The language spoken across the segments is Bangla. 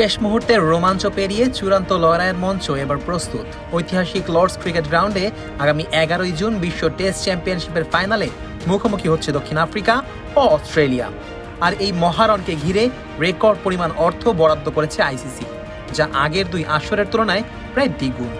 শেষ মুহূর্তের রোমাঞ্চ পেরিয়ে চূড়ান্ত লড়াইয়ের মঞ্চ এবার প্রস্তুত। ঐতিহাসিক লর্ডস ক্রিকেট গ্রাউন্ডে আগামী এগারোই জুন বিশ্ব টেস্ট চ্যাম্পিয়নশিপের ফাইনালে মুখোমুখি হচ্ছে দক্ষিণ আফ্রিকা ও অস্ট্রেলিয়া। আর এই মহারণকে ঘিরে রেকর্ড পরিমাণ অর্থ বরাদ্দ করেছে আইসিসি, যা আগের দুই আসরের তুলনায় প্রায় দ্বিগুণ।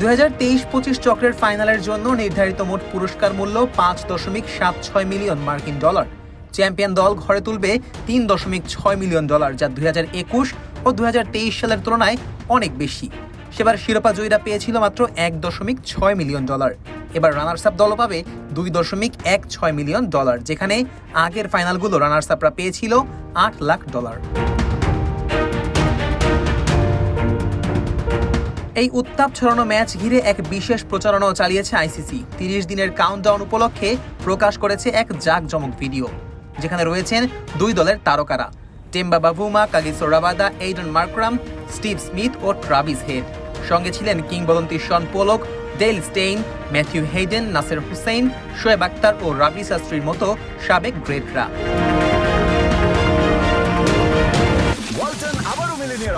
দু হাজার তেইশ পঁচিশ চক্রের ফাইনালের জন্য নির্ধারিত মোট পুরস্কার মূল্য পাঁচ দশমিক সাত ছয় মিলিয়ন মার্কিন ডলার। চ্যাম্পিয়ন দল ঘরে তুলবে তিন দশমিক ছয় মিলিয়ন ডলার, যা দুই হাজার একুশ ও দুই হাজার তেইশ সালের তুলনায় অনেক বেশি। সেবার শিরোপা জয়ীরা পেয়েছিল মাত্র এক দশমিক ছয় মিলিয়ন ডলার। এবার রানার্স আপ দলও পাবে দুই দশমিক এক ছয় মিলিয়ন ডলার, যেখানে আগের ফাইনালগুলো রানার্স আপরা পেয়েছিল আট লাখ ডলার। এই উত্তাপ ছড়ানো ম্যাচ ঘিরে এক বিশেষ প্রচারণাও চালিয়েছে আইসিসি। তিরিশ দিনের কাউন্টডাউন উপলক্ষে প্রকাশ করেছে এক জাঁকজমক ভিডিও। যেখানে রয়েছেন দুই দলের তারকারা। Temba Bavuma Kagiso Rabada Aiden Markram, Steve Smith ও ট্রাভিস হেড। সঙ্গে ছিলেন কিংবদন্তি Shaun Pollock Dale Steyn, Matthew Hayden, Nasser Hussain, Shoaib Akhtar ও রাবি শাস্ত্রীর মতো সাবেক গ্রেটরা।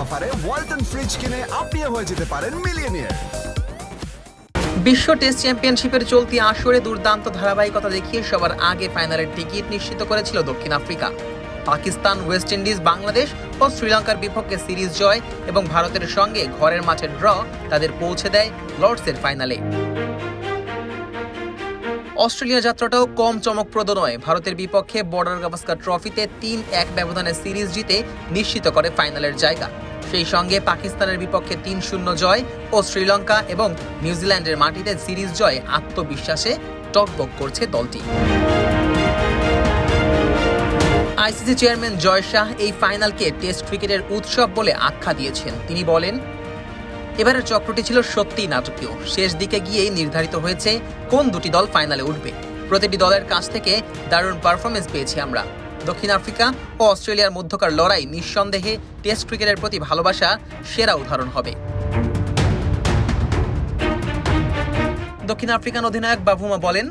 অফারে ওয়ালটন ফ্রিজ কিনে আপনিও হয়ে যেতে পারেন মিলিয়নিয়ার। বিশ্ব টেস্ট চ্যাম্পিয়নশিপের চলতি আসরে দুর্দান্ত ধারাবাহিকতা দেখিয়ে সবার আগে ফাইনালের টিকিট নিশ্চিত করেছিল দক্ষিণ Africa. Pakistan, West Indies, Bangladesh ও শ্রীলঙ্কার বিপক্ষে সিরিজ জয় এবং ভারতের সঙ্গে ঘরের মাঠে ড্র তাদের পৌঁছে দেয় লর্ডসের ফাইনালে। অস্ট্রেলিয়া যাত্রাটাও কম চমকপ্রদ নয়। ভারতের বিপক্ষে বর্ডার গাভাস্কার ট্রফিতে তিন এক ব্যবধানে সিরিজ জিতে নিশ্চিত করে ফাইনালের জায়গা। সেই সঙ্গে পাকিস্তানের বিপক্ষে তিন শূন্য জয় ও শ্রীলঙ্কা এবং নিউজিল্যান্ডের মাটিতে সিরিজ জয় আত্মবিশ্বাসে টকবক করছে দলটি। আইসিসি চেয়ারম্যান জয় শাহ এই ফাইনালকে টেস্ট ক্রিকেটের উৎসব বলে আখ্যা দিয়েছেন। তিনি বলেন এবারের চক্রটি ছিল সত্যিই নাটকীয়। শেষ দিকে গিয়েই নির্ধারিত হয়েছে কোন দুটি দল ফাইনালে উঠবে। প্রতিটি দলের কাছ থেকে দারুণ পারফরমেন্স পেয়েছি আমরা। দক্ষিণ আফ্রিকা ও অস্ট্রেলিয়ার মধ্যকার লড়াই নিঃসন্দেহে টেস্ট ক্রিকেটের প্রতি ভালোবাসা সেরা উদাহরণ হবে। দক্ষিণ আফ্রিকান অধিনায়ক বাভুমা বলেন,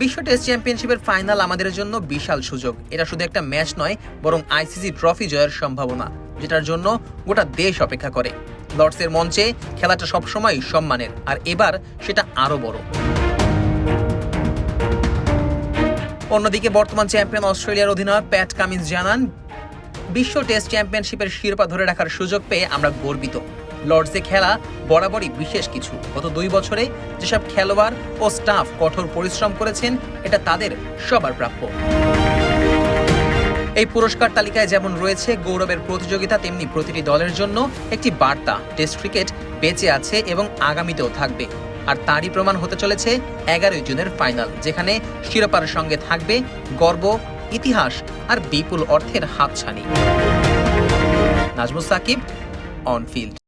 বিশ্ব টেস্ট চ্যাম্পিয়নশিপের ফাইনাল আমাদের জন্য বিশাল সুযোগ। এটা শুধু একটা ম্যাচ নয়, বরং আইসিসি ট্রফি জয়ের সম্ভাবনা, যেটার জন্য গোটা দেশ অপেক্ষা করে। লর্ডসের মঞ্চে খেলাটা সবসময় সম্মানের, আর এবার সেটা আরও বড়। অন্যদিকে বর্তমান চ্যাম্পিয়ন অস্ট্রেলিয়ার অধিনায়ক প্যাট কামিন্স জানান, বিশ্ব টেস্ট চ্যাম্পিয়নশিপের শিরোপা ধরে রাখার সুযোগ পেয়ে আমরা গর্বিত। লর্ডসে খেলা বরাবরই বিশেষ কিছু। গত দুই বছরে যেসব খেলোয়াড় ও স্টাফ কঠোর পরিশ্রম করেছেন, এটা তাদের সবার প্রাপ্য। এই পুরস্কার তালিকায় যেমন রয়েছে গৌরবের প্রতিযোগিতা, তেমনি প্রতিটি দলের জন্য একটি বার্তা। টেস্ট ক্রিকেট বেঁচে আছে এবং আগামীতেও থাকবে। আর তারই প্রমাণ হতে চলেছে এগারোই জুনের ফাইনাল, যেখানে শিরোপার সঙ্গে থাকবে গর্ব, ইতিহাস আর বিপুল অর্থের হাতছানি। Nazmul Shakib on field